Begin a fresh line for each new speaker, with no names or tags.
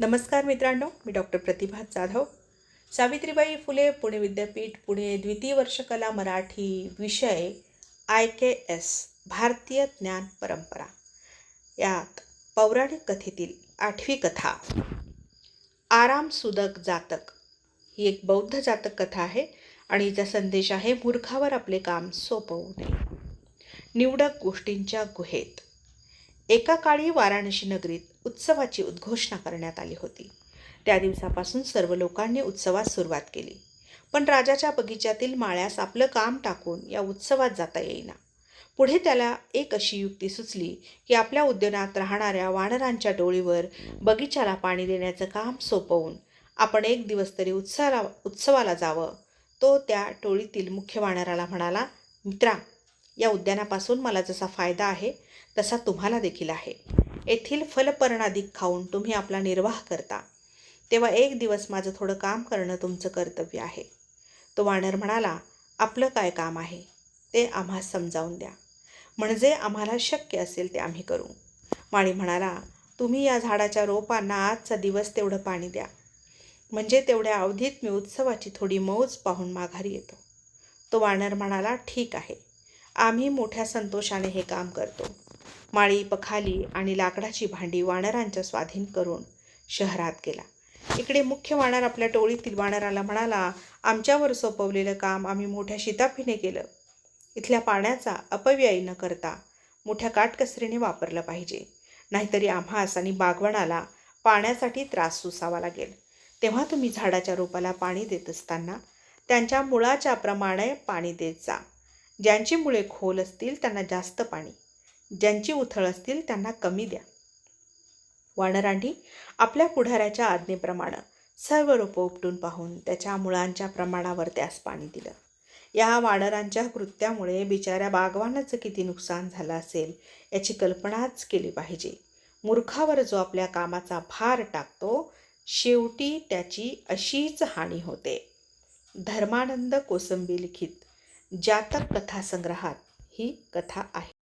नमस्कार मित्रांनो मी डॉक्टर प्रतिभा जाधव. सावित्रीबाई फुले पुणे विद्यापीठ पुणे द्वितीय वर्षकला मराठी विषय आय के एस भारतीय ज्ञान परंपरा. यात पौराणिक कथेतील आठवी कथा आराम सुदक जातक. ही एक बौद्ध जातक कथा आहे आणि हिचा संदेश आहे मूर्खावर आपले काम सोपवू नये निवडक गोष्टींच्या गुहेत. एका काळी वाराणसी नगरीत उत्सवाची उद्घोषणा करण्यात आली होती. त्या दिवसापासून सर्व लोकांनी उत्सवास सुरुवात केली. पण राजाच्या बगीच्यातील माळ्यास आपलं काम टाकून या उत्सवात जाता येईना. पुढे त्याला एक अशी युक्ती सुचली की आपल्या उद्यानात राहणाऱ्या वानरांच्या डोळीवर बगीच्याला पाणी देण्याचं काम सोपवून आपण एक दिवस तरी उत्सवाला उत्सवाला जावं तो त्या टोळीतील मुख्य वानराला म्हणाला मित्रा या उद्यानापासून मला जसा फायदा आहे तसा तुम्हाला देखील आहे. येथील फलपर्णाधिक खाऊन तुम्ही आपला निर्वाह करता. तेव्हा एक दिवस माझं थोडं काम करणं तुमचं कर्तव्य आहे. तो वानर म्हणाला आपलं काय काम आहे? ते आम्हा समजावून द्या. म्हणजे आम्हाला शक्य असेल ते आम्ही करू. वाणी म्हणाला तुम्ही या झाडाच्या रोपांना आजचा दिवस तेवढं पाणी द्या. म्हणजे तेवढ्या अवधीत मी उत्सवाची थोडी मौज पाहून माघारी येतो. तो वानर म्हणाला ठीक आहे. आम्ही मोठ्या संतोषाने हे काम करतो. माळी पखाली आणि लाकडाची भांडी वानरांच्या स्वाधीन करून शहरात गेला. इकडे मुख्य वानर आपल्या टोळीतील वानराला म्हणाला आमच्यावर सोपवलेलं काम आम्ही मोठ्या शिताफीने केलं. इथल्या पाण्याचा अपव्यय न करता मोठ्या काटकसरीने वापरलं पाहिजे. नाहीतरी आम्हास आणि बागवणाला पाण्यासाठी त्रास सुसावा लागेल. तेव्हा तुम्ही झाडाच्या रोपाला पाणी देत असताना त्यांच्या मुळाच्या प्रमाणे पाणी देत जा. ज्यांची मुळे खोल असतील त्यांना जास्त पाणी. ज्यांची उथळ असतील त्यांना कमी द्या. वानरांनी आपल्या पुढाऱ्याच्या आज्ञेप्रमाणे सर्व रोपं उपटून पाहून त्याच्या मुळांच्या प्रमाणावर त्यास पाणी दिलं. या वानरांच्या कृत्यामुळे बिचाऱ्या बागवानाचं किती नुकसान झालं असेल याची कल्पनाच केली पाहिजे. मूर्खावर जो आपल्या कामाचा भार टाकतो शेवटी त्याची अशीच हानी होते. धर्मानंद कोसंबी लिखित. जातक कथासंग्रहात ही कथा आहे.